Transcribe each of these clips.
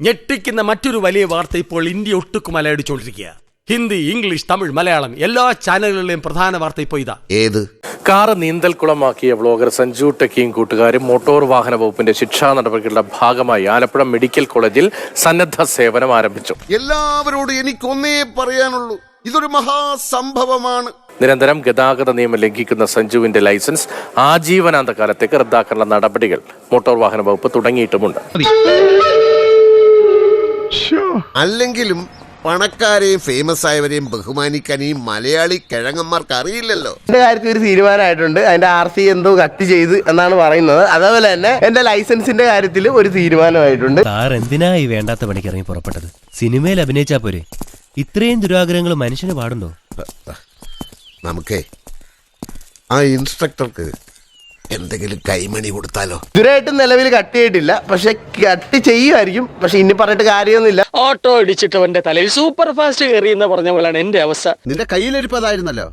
ഞെട്ടിക്കുന്ന മറ്റൊരു വലിയ വാർത്ത ഇപ്പോൾ ഇന്ത്യ ഒട്ടുക്കും അലയടിച്ചുകൊണ്ടിരിക്കുക ഹിന്ദി ഇംഗ്ലീഷ് തമിഴ് മലയാളം എല്ലാ ചാനലുകളിലെയും പ്രധാന വാർത്ത ഇപ്പോൾ ഇതാ. ഏത്? കാറ് നീന്തൽക്കുളമാക്കിയ വ്ളോഗർ സഞ്ജു ടെക്കിയും കൂട്ടുകാരും മോട്ടോർ വാഹന വകുപ്പിന്റെ ശിക്ഷാ നടപടികളുടെ ഭാഗമായി ആലപ്പുഴ മെഡിക്കൽ കോളേജിൽ സന്നദ്ധ സേവനം ആരംഭിച്ചു. എല്ലാവരോടും എനിക്കൊന്നേ പറയാനുള്ളൂ ഇതൊരു മഹാസംഭവമാണ്. നിരന്തരം ഗതാഗത നിയമം ലംഘിക്കുന്ന സഞ്ജുവിന്റെ ലൈസൻസ് ആജീവനാന്ത കാലത്തേക്ക് റദ്ദാക്കാനുള്ള നടപടികൾ മോട്ടോർ വാഹന വകുപ്പ് തുടങ്ങിയിട്ടുമുണ്ട്. അല്ലെങ്കിലും പണക്കാരെയും ഫേമസ് ആയവരെയും ബഹുമാനിക്കാൻ ഈ മലയാളി കിഴങ്ങന്മാർക്ക് അറിയില്ലല്ലോ. എന്റെ കാര്യത്തിൽ ഒരു തീരുമാനമായിട്ടുണ്ട്. അതിന്റെ ആർ സി എന്തോ കട്ട് ചെയ്ത് എന്നാണ് പറയുന്നത്. അതേപോലെ തന്നെ എന്റെ ലൈസൻസിന്റെ കാര്യത്തിൽ ഒരു തീരുമാനമായിട്ടുണ്ട്. സാർ എന്തിനാ ഈ വേണ്ടാത്ത പണിക്ക് ഇറങ്ങി പുറപ്പെട്ടത്? സിനിമയിൽ അഭിനയിച്ചാ പോരെ. ഇത്രയും ദുരാഗ്രഹങ്ങൾ മനുഷ്യന് പാടുണ്ടോ? നമുക്കേ ആ ഇൻസ്ട്രക്ടർക്ക് എന്തെങ്കിലും കൈമണി കൊടുത്താലോ? ഇതുവരെയായിട്ടും നിലവിൽ കട്ട് ചെയ്തിട്ടില്ല. പക്ഷെ കട്ട് ചെയ്യുമായിരിക്കും. പക്ഷെ ഇനി പറഞ്ഞിട്ട് കാര്യമൊന്നുമില്ല. ഓട്ടോ ഇടിച്ചിട്ടവന്റെ തലയിൽ സൂപ്പർ ഫാസ്റ്റ് കയറി എന്ന് പറഞ്ഞ പോലെയാണ് എന്റെ അവസ്ഥ. നിന്റെ കയ്യിലിരിപ്പതായിരുന്നല്ലോ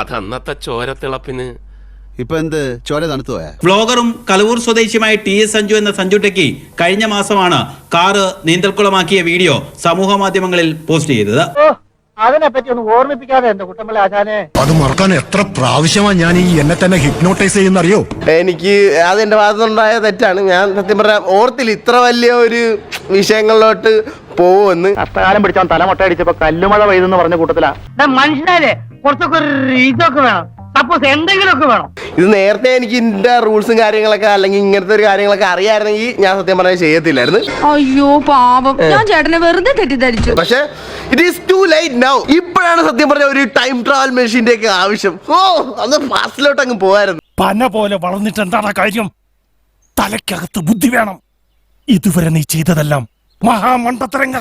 അതന്നത്തെ ചോരത്തിളപ്പിന് ഇപ്പൊ എന്ത്? ചോര തണുത്തു പോയാ? വ്ളോഗറും കലവൂർ സ്വദേശിയുമായ ടി എസ് സഞ്ജു എന്ന സഞ്ജു ടെക്കി കഴിഞ്ഞ മാസമാണ് കാറ് നീന്തൽക്കുളമാക്കിയ വീഡിയോ സമൂഹ മാധ്യമങ്ങളിൽ പോസ്റ്റ് ചെയ്തത്. അത് മറക്കാൻ എത്ര പ്രാവശ്യമാണ് ഞാൻ ഈ എന്നെ തന്നെ ഹിപ്നോട്ടൈസ് ചെയ്യുന്നറിയോ? എനിക്ക് അത് എന്റെ ഭാഗത്തുനിന്നുണ്ടായ തെറ്റാണ്. ഞാൻ സത്യം പറയാം ഓർത്തില്ല ഇത്ര വലിയ ഒരു വിഷയങ്ങളിലോട്ട് പോവുമെന്ന് കഷ്ടകാലം പിടിച്ചാൽ തല മുട്ട അടിച്ചപ്പോ കല്ലുമഴ പെയ്തെന്ന് പറഞ്ഞ കൂട്ടത്തിലാ. മനുഷ്യനെ കുറച്ചൊക്കെ ഒരു ഇതൊക്കെ വേണം. സപ്പോസ് എന്തെങ്കിലുമൊക്കെ വേണം. ഇത് നേരത്തെ എനിക്ക് ഇതിന്റെ റൂൾസും കാര്യങ്ങളൊക്കെ അല്ലെങ്കിൽ ഇങ്ങനത്തെ ഒരു കാര്യങ്ങളൊക്കെ അറിയായിരുന്നെങ്കിൽ ഞാൻ സത്യം പറഞ്ഞാൽ ചെയ്യത്തില്ലായിരുന്നു. അയ്യോ പാപം ഞാൻ ചേട്ടനെ വെറുതെ തെറ്റിദ്ധരിച്ചു. പക്ഷെ it is too late now ഇപ്പോഴാണ് സത്യം പറഞ്ഞ ഒരു ടൈം ട്രാവൽ മെഷീന്റെ ഒക്കെ ആവശ്യം. ഓ അന്ന് ഫാസ്റ്റിലോട്ട് അങ്ങ് പോകായിരുന്നു പന പോലെ വളർന്നിട്ട് എന്താണ് കാര്യം? തലയ്ക്കകത്ത് ബുദ്ധി വേണം. ഇതുവരെ നീ ചെയ്തതെല്ലാം മഹാമണ്ടത്തരങ്ങൾ